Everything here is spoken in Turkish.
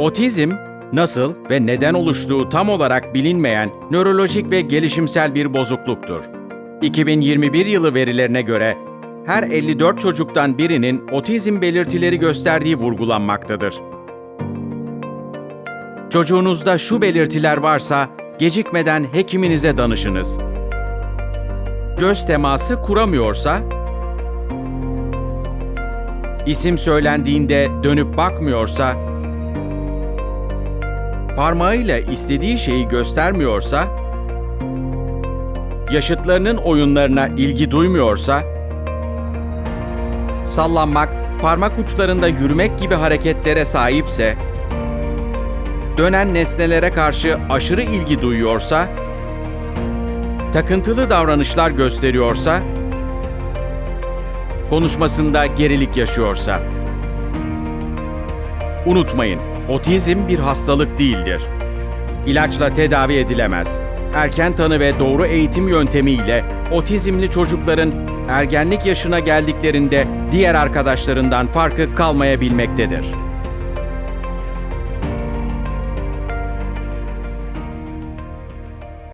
Otizm, nasıl ve neden oluştuğu tam olarak bilinmeyen nörolojik ve gelişimsel bir bozukluktur. 2021 yılı verilerine göre her 54 çocuktan birinin otizm belirtileri gösterdiği vurgulanmaktadır. Çocuğunuzda şu belirtiler varsa gecikmeden hekiminize danışınız. Göz teması kuramıyorsa, isim söylendiğinde dönüp bakmıyorsa, parmağıyla istediği şeyi göstermiyorsa, yaşıtlarının oyunlarına ilgi duymuyorsa, sallanmak, parmak uçlarında yürümek gibi hareketlere sahipse, dönen nesnelere karşı aşırı ilgi duyuyorsa, takıntılı davranışlar gösteriyorsa, konuşmasında gerilik yaşıyorsa. Unutmayın, otizm bir hastalık değildir. İlaçla tedavi edilemez. Erken tanı ve doğru eğitim yöntemiyle otizmli çocukların ergenlik yaşına geldiklerinde diğer arkadaşlarından farkı kalmayabilmektedir.